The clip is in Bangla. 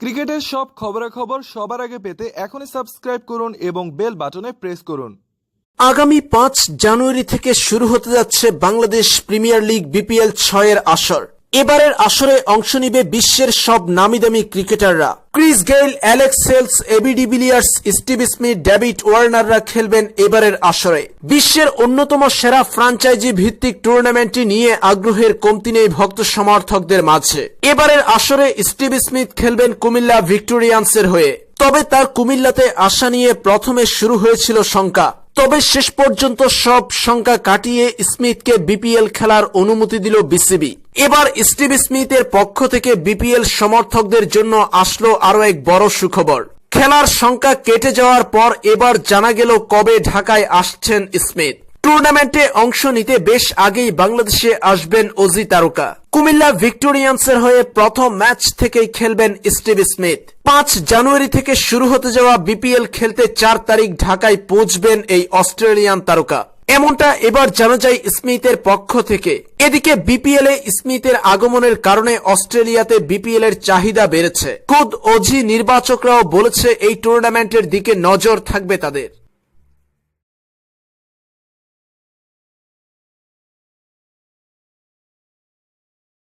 ক্রিকেটের সব খবরাখবর সবার আগে পেতে এখনই সাবস্ক্রাইব করুন এবং বেল বাটনে প্রেস করুন। আগামী পাঁচ জানুয়ারি থেকে শুরু হতে যাচ্ছে বাংলাদেশ প্রিমিয়ার লিগ বিপিএল ছয়ের আসর। এবারের আসরে অংশ নিবে বিশ্বের সব নামিদামি ক্রিকেটাররা। Chris Gayle, Alex Hales AB de Villiers Steve Smith, David ওয়ার্নাররা খেলবেন এবারের আসরে। বিশ্বের অন্যতম সেরা ফ্রাঞ্চাইজি ভিত্তিক টুর্নামেন্টটি নিয়ে আগ্রহের কমতি নেই ভক্ত সমর্থকদের মাঝে। এবারের আসরে স্টিভ স্মিথ খেলবেন কুমিল্লা ভিক্টোরিয়ান্সের হয়ে। তবে তার কুমিল্লাতে আসা নিয়ে প্রথমে শুরু হয়েছিল শঙ্কা। তবে শেষ পর্যন্ত সব শঙ্কা কাটিয়ে স্মিথকে বিপিএল খেলার অনুমতি দিল বিসিবি। এবার স্টিভ স্মিথের পক্ষ থেকে বিপিএল সমর্থকদের জন্য আসলো আরও এক বড় সুখবর। খেলার শঙ্কা কেটে যাওয়ার পর এবার জানা গেল কবে ঢাকায় আসছেন স্মিথ। টুর্নামেন্টে অংশ নিতে বেশ আগেই বাংলাদেশে আসবেন অজি তারকা। কুমিল্লা ভিক্টোরিয়ান্সের হয়ে প্রথম ম্যাচ থেকেই খেলবেন স্টিভ স্মিথ। পাঁচ জানুয়ারি থেকে শুরু হতে যাওয়া বিপিএল খেলতে চার তারিখ ঢাকায় পৌঁছবেন এই অস্ট্রেলিয়ান তারকা। এমনটা এবার জানা যায় স্মিথের পক্ষ থেকে। এদিকে বিপিএল এ স্মিথের আগমনের কারণে অস্ট্রেলিয়াতে বিপিএল এর চাহিদা বেড়েছে। খুদ অজি নির্বাচকরাও বলেছে এই টুর্নামেন্টের দিকে নজর থাকবে তাদের।